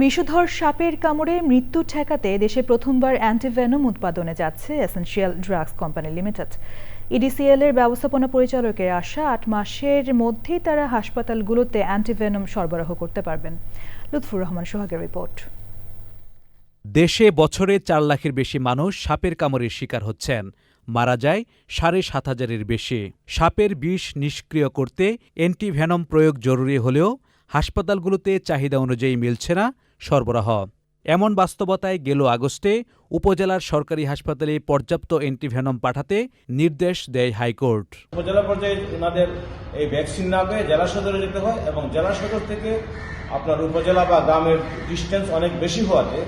বিষধর সাপের কামড়ে মৃত্যু ঠেকাতে দেশে প্রথমবার অ্যান্টিভেনম উৎপাদনে যাচ্ছে essential drugs company limited. EDCL এর ব্যবস্থাপনা পরিচালকের আশা, আট মাসের মধ্যেই তারা হাসপাতালগুলোতে অ্যান্টিভেনম সরবরাহ করতে পারবেন। লুৎফুর রহমান সোহাগের রিপোর্ট। দেশে বছরে চার লাখের বেশি মানুষ সাপের কামড়ের শিকার হচ্ছেন। মারা যায় সাড়ে সাত হাজারের বেশি। সাপের বিষ নিষ্ক্রিয় করতে অ্যান্টিভেনম প্রয়োগ জরুরি হলেও হাসপাতালগুলোতে চাহিদা অনুযায়ী মিলছে না সরবরাহ। এমন বাস্তবতায় গেল আগস্টে উপজেলার সরকারি হাসপাতালে পর্যাপ্ত অ্যান্টিভেনম পাঠাতে নির্দেশ দেয় হাইকোর্ট। উপজেলা পর্যায়ে ওনাদের এই ভ্যাকসিন না পেয়ে জেলা সদরে যেতে হয় এবং জেলা সদর থেকে আপনার উপজেলা বা গ্রামের ডিস্টেন্স অনেক বেশি হওয়াতে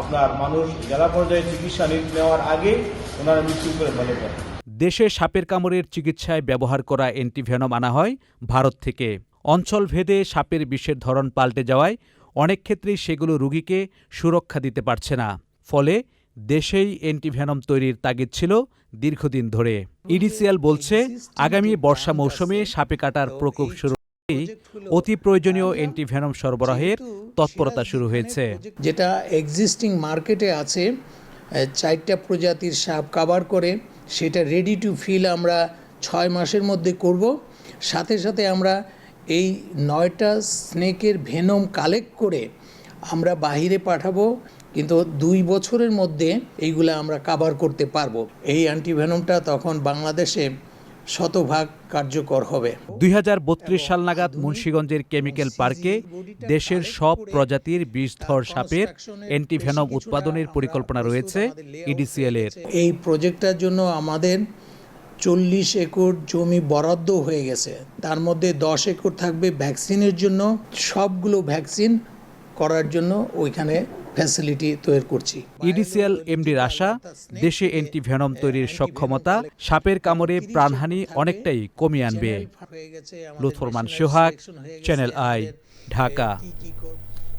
আপনার মানুষ জেলা পর্যায়ে চিকিৎসা নেওয়ার আগে ওনারা মৃত্যু করে ফেলে দেশে সাপের কামড়ের চিকিৎসায় ব্যবহার করা অ্যান্টিভেনম আনা হয় ভারত থেকে। অঞ্চল ভেদে সাপের বিষের ধরন পাল্টে যাওয়ায় অনেক ক্ষেত্রেই সেগুলো রোগীকে সুরক্ষা দিতে পারছে না। ফলে দেশেই অ্যান্টিভেনম তৈরির তাগিদ ছিল দীর্ঘদিন ধরে। ইডিসিএল বলছে, আগামী বর্ষা মৌসুমে সাপে কাটার প্রকোপ শুরু অতি প্রয়োজনীয় অ্যান্টিভেনম সরবরাহের তৎপরতা শুরু হয়েছে। যেটা এক্সিস্টিং মার্কেটে আছে চারটা প্রজাতির সাপ কাভার করে, সেটা রেডি টু ফিল আমরা ছয় মাসের মধ্যে করব। সাথে সাথে আমরা এই নয়টা স্নেকের ভেনম কালেক্ট করে আমরা বাহিরে পাঠাবো কিন্তু দুই বছরের মধ্যে এইগুলো আমরা কাভার করতে পারব। এই অ্যান্টিভেনমটা তখন বাংলাদেশে শতভাগ কার্যকর হবে। দুই হাজার বত্রিশ সাল নাগাদ মুন্সীগঞ্জের কেমিক্যাল পার্কে দেশের সব প্রজাতির বিষধর সাপের অ্যান্টিভেনম উৎপাদনের পরিকল্পনা রয়েছে ইডিসিএল এর। এই প্রজেক্টটার জন্য আমাদের চল্লিশ একর জমি বরাদ্দ হয়ে গেছে। তার মধ্যে দশ একর থাকবে ভ্যাকসিনের জন্য। সবগুলো ভ্যাকসিন করার জন্য ওইখানে ফ্যাসিলিটি তৈরি করছি। ইডিসিএল এমডির আশা দেশে অ্যান্টিভেনম তৈরির সক্ষমতা সাপের কামড়ে প্রাণহানি অনেকটাই কমিয়ে আনবে। লুৎফরমান সোহাগ চ্যানেল আই ঢাকা।